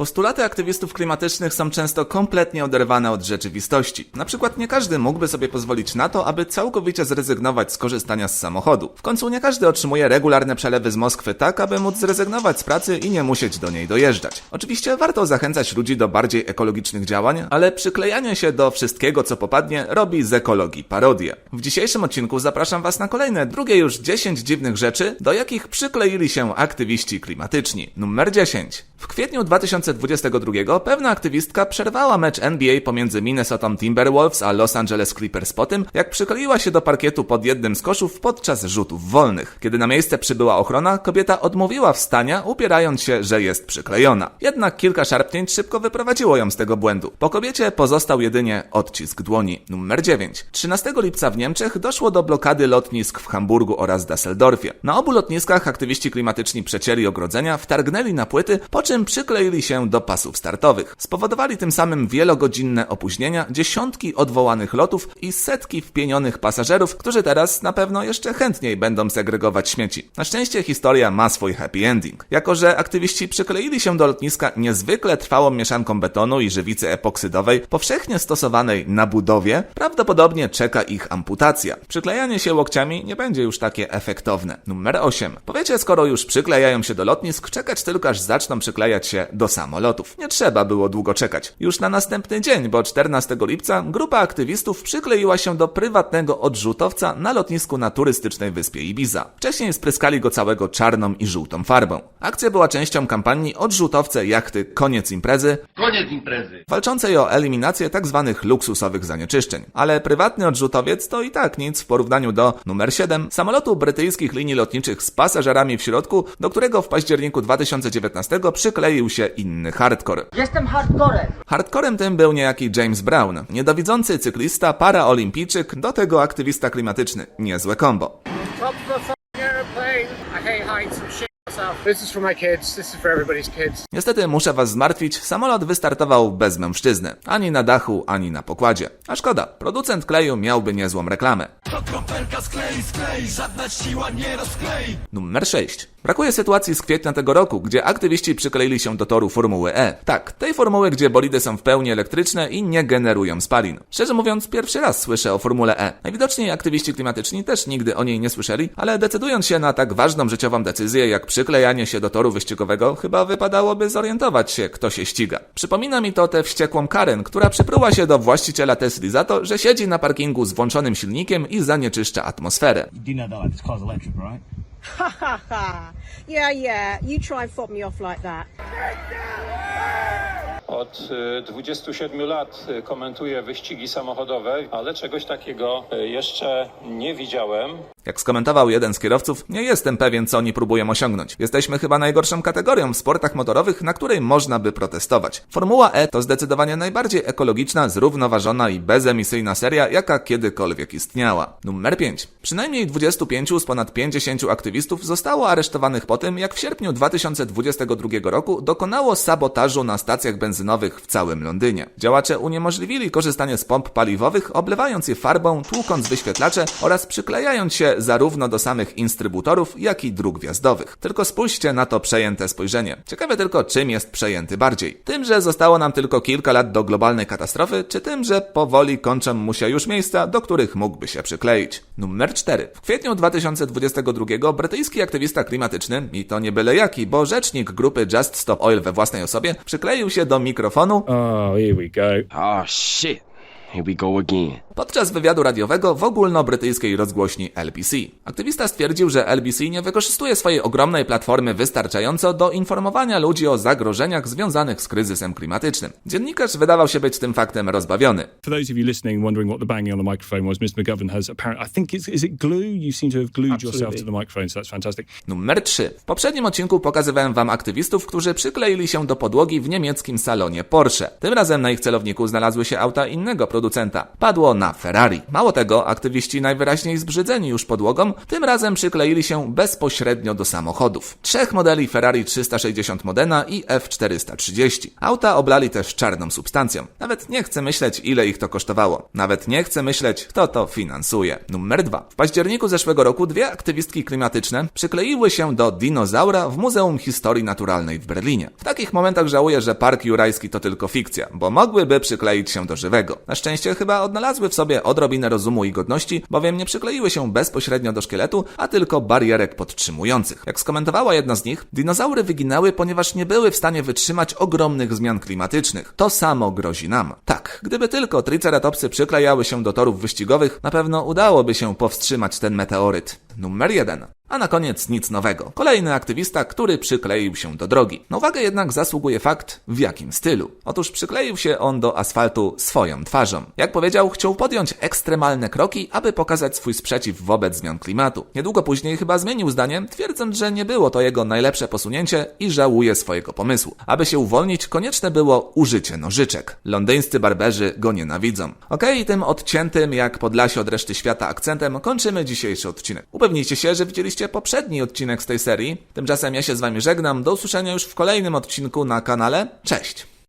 Postulaty aktywistów klimatycznych są często kompletnie oderwane od rzeczywistości. Na przykład nie każdy mógłby sobie pozwolić na to, aby całkowicie zrezygnować z korzystania z samochodu. W końcu nie każdy otrzymuje regularne przelewy z Moskwy tak, aby móc zrezygnować z pracy i nie musieć do niej dojeżdżać. Oczywiście warto zachęcać ludzi do bardziej ekologicznych działań, ale przyklejanie się do wszystkiego, co popadnie, robi z ekologii parodię. W dzisiejszym odcinku zapraszam Was na kolejne, drugie już 10 dziwnych rzeczy, do jakich przykleili się aktywiści klimatyczni. Numer 10. W kwietniu 2022 pewna aktywistka przerwała mecz NBA pomiędzy Minnesota Timberwolves a Los Angeles Clippers po tym, jak przykleiła się do parkietu pod jednym z koszów podczas rzutów wolnych. Kiedy na miejsce przybyła ochrona, kobieta odmówiła wstania, upierając się, że jest przyklejona. Jednak kilka szarpnięć szybko wyprowadziło ją z tego błędu. Po kobiecie pozostał jedynie odcisk dłoni. Numer 9. 13 lipca w Niemczech doszło do blokady lotnisk w Hamburgu oraz Düsseldorfie. Na obu lotniskach aktywiści klimatyczni przecięli ogrodzenia, wtargnęli na płyty, po czym przykleili się do pasów startowych. Spowodowali tym samym wielogodzinne opóźnienia, dziesiątki odwołanych lotów i setki wpienionych pasażerów, którzy teraz na pewno jeszcze chętniej będą segregować śmieci. Na szczęście historia ma swój happy ending. Jako, że aktywiści przykleili się do lotniska niezwykle trwałą mieszanką betonu i żywicy epoksydowej, powszechnie stosowanej na budowie, prawdopodobnie czeka ich amputacja. Przyklejanie się łokciami nie będzie już takie efektowne. Numer 8. Powiecie, skoro już przyklejają się do lotnisk, czekać tylko aż zaczną przyklejać się do samolotów. Nie trzeba było długo czekać. Już na następny dzień, bo 14 lipca, grupa aktywistów przykleiła się do prywatnego odrzutowca na lotnisku na turystycznej wyspie Ibiza. Wcześniej spryskali go całego czarną i żółtą farbą. Akcja była częścią kampanii Odrzutowce jachty Koniec imprezy, Koniec imprezy. walczącej o eliminację tzw. luksusowych zanieczyszczeń. Ale prywatny odrzutowiec to i tak nic w porównaniu do numer 7 samolotu brytyjskich linii lotniczych z pasażerami w środku, do którego w październiku 2019 przykleił się inny hardcore. Jestem hardcorem. Hardcorem tym był niejaki James Brown, niedowidzący cyklista, paraolimpijczyk, do tego aktywista klimatyczny. Niezłe kombo. Niestety muszę was zmartwić, samolot wystartował bez mężczyzny. Ani na dachu, ani na pokładzie. A szkoda, producent kleju miałby niezłą reklamę. Numer 6. Brakuje sytuacji z kwietnia tego roku, gdzie aktywiści przykleili się do toru Formuły E. Tak, tej formuły, gdzie bolidy są w pełni elektryczne i nie generują spalin. Szczerze mówiąc, pierwszy raz słyszę o Formule E. Najwidoczniej aktywiści klimatyczni też nigdy o niej nie słyszeli, ale decydując się na tak ważną życiową decyzję jak przyklejanie się do toru wyścigowego, chyba wypadałoby zorientować się, kto się ściga. Przypomina mi to tę wściekłą Karen, która przypruła się do właściciela Tesli za to, że siedzi na parkingu z włączonym silnikiem i zanieczyszcza atmosferę. Ha ha ha. Yeah, yeah. You try and fob me off like that. Od y, 27 lat y, komentuję wyścigi samochodowe, ale czegoś takiego y, jeszcze nie widziałem. Jak skomentował jeden z kierowców, nie jestem pewien, co oni próbują osiągnąć. Jesteśmy chyba najgorszą kategorią w sportach motorowych, na której można by protestować. Formuła E to zdecydowanie najbardziej ekologiczna, zrównoważona i bezemisyjna seria, jaka kiedykolwiek istniała. Numer 5. Przynajmniej 25 z ponad 50 aktywistów zostało aresztowanych po tym, jak w sierpniu 2022 roku dokonało sabotażu na stacjach benzynowych w całym Londynie. Działacze uniemożliwili korzystanie z pomp paliwowych, oblewając je farbą, tłukąc wyświetlacze oraz przyklejając się zarówno do samych instrybutorów, jak i dróg wjazdowych. Tylko spójrzcie na to przejęte spojrzenie. Ciekawe tylko, czym jest przejęty bardziej. Tym, że zostało nam tylko kilka lat do globalnej katastrofy, czy tym, że powoli kończą mu się już miejsca, do których mógłby się przykleić. Numer 4. W kwietniu 2022 brytyjski aktywista klimatyczny, i to nie byle jaki, bo rzecznik grupy Just Stop Oil we własnej osobie, przykleił się do mikrofonu, Oh, here we go. Oh shit. Here we go again. Podczas wywiadu radiowego w ogólnobrytyjskiej rozgłośni LBC. Aktywista stwierdził, że LBC nie wykorzystuje swojej ogromnej platformy wystarczająco do informowania ludzi o zagrożeniach związanych z kryzysem klimatycznym. Dziennikarz wydawał się być tym faktem rozbawiony. For those of you listening, wondering what the banging on the microphone was, Mr. McGovern has apparently, I think, it's, is it glue? You seem to have glued yourself to the microphone, so that's fantastic. Numer 3. W poprzednim odcinku pokazywałem wam aktywistów, którzy przykleili się do podłogi w niemieckim salonie Porsche. Tym razem na ich celowniku znalazły się auta innego producenta. Padło na Ferrari. Mało tego, aktywiści najwyraźniej zbrzydzeni już podłogą, tym razem przykleili się bezpośrednio do samochodów. Trzech modeli Ferrari 360 Modena i F430. Auta oblali też czarną substancją. Nawet nie chcę myśleć, ile ich to kosztowało. Nawet nie chcę myśleć, kto to finansuje. Numer dwa. W październiku zeszłego roku dwie aktywistki klimatyczne przykleiły się do dinozaura w Muzeum Historii Naturalnej w Berlinie. W takich momentach żałuję, że Park Jurajski to tylko fikcja, bo mogłyby przykleić się do żywego. Na szczęście chyba odnalazły w sobie odrobinę rozumu i godności, bowiem nie przykleiły się bezpośrednio do szkieletu, a tylko barierek podtrzymujących. Jak skomentowała jedna z nich, dinozaury wyginęły, ponieważ nie były w stanie wytrzymać ogromnych zmian klimatycznych. To samo grozi nam. Tak, gdyby tylko triceratopsy przyklejały się do torów wyścigowych, na pewno udałoby się powstrzymać ten meteoryt. Numer jeden. A na koniec nic nowego. Kolejny aktywista, który przykleił się do drogi. Na uwagę jednak zasługuje fakt, w jakim stylu. Otóż przykleił się on do asfaltu swoją twarzą. Jak powiedział, chciał podjąć ekstremalne kroki, aby pokazać swój sprzeciw wobec zmian klimatu. Niedługo później chyba zmienił zdanie, twierdząc, że nie było to jego najlepsze posunięcie i żałuje swojego pomysłu. Aby się uwolnić, konieczne było użycie nożyczek. Londyńscy barberzy go nienawidzą. Okej, tym odciętym jak Podlasie od reszty świata akcentem kończymy dzisiejszy odcinek. Upewnijcie się, że widzieliście poprzedni odcinek z tej serii. Tymczasem ja się z wami żegnam. Do usłyszenia już w kolejnym odcinku na kanale. Cześć!